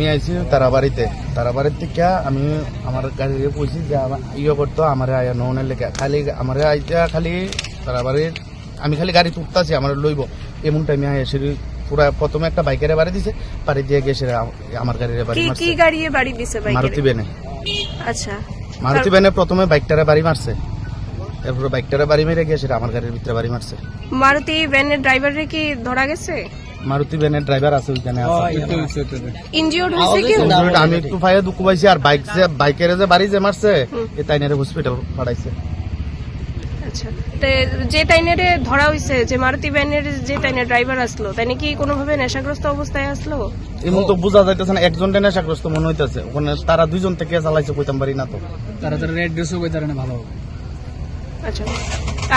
আমি আইছি তারা বাড়িতে তারা বাড়ির থেকে আমি আমার গাড়িতে পৌঁছি যে ইয়ে করতো আমার আয়া ননের লেখা খালি আমার আইতা খালি তারা বাড়ির আমি খালি গাড়ি তুলতাছি আমার লইব। এমন টাইমে এসে পুরা প্রথমে একটা বাইকের বাড়ি দিছে বাড়ি দিয়ে গেছে আমার গাড়ির বাড়ি কি গাড়ি বাড়ি দিছে মারুতি বেনে আচ্ছা। মারুতি বেনে প্রথমে বাইকটারে বাড়ি মারছে। এরপরে বাইকটারে বাড়ি মেরে গিয়ে সেটা আমার গাড়ির ভিতরে বাড়ি মারছে। মারুতি ভ্যানের ড্রাইভারে কি ধরা গেছে? মারুতি বেনের ড্রাইভার আছে ওইখানে আছে। ইনজিওর্ড হয়েছে আমি একটু দুঃখ পাইছি আর বাইক যে বাইকের যে বাড়ি যে মারছে এ তাইনারে হসপিটাল পাঠাইছে। আচ্ছা যে টাইনারে ধরা হইছে যে মারুতি ভ্যানের যে টাইনের ড্রাইভার আসলো তাই নাকি কোনোভাবে নেশাগ্রস্ত অবস্থায় আসলো? এমন তো বোঝা যাইতেছে না একজন নেশাগ্রস্ত মনে হইতেছে। ওখানে তারা দুইজন থেকে চালাইছে কইতাম পারি না তো। তারা তারা রেড ড্রেসও কই তারা না ভালো। আচ্ছা।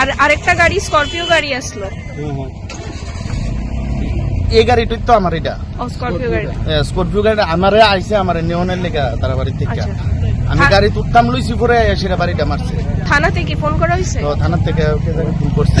আর আরেকটা গাড়ি স্করপিও গাড়ি আসলো। এই গাড়িটাই তো আমার এটা। স্করপিও গাড়ি। স্করপিও গাড়ি আমারে আইছে আমার নেওয়ানের লেগা তারা বাড়ি থেকে। আচ্ছা। আমি গাড়ি তুলতাম লইছি পরে সেটা বাড়িটা মারছে। থানাতে কি ফোন করা হয়েছে থানা থেকে ফোন করছে।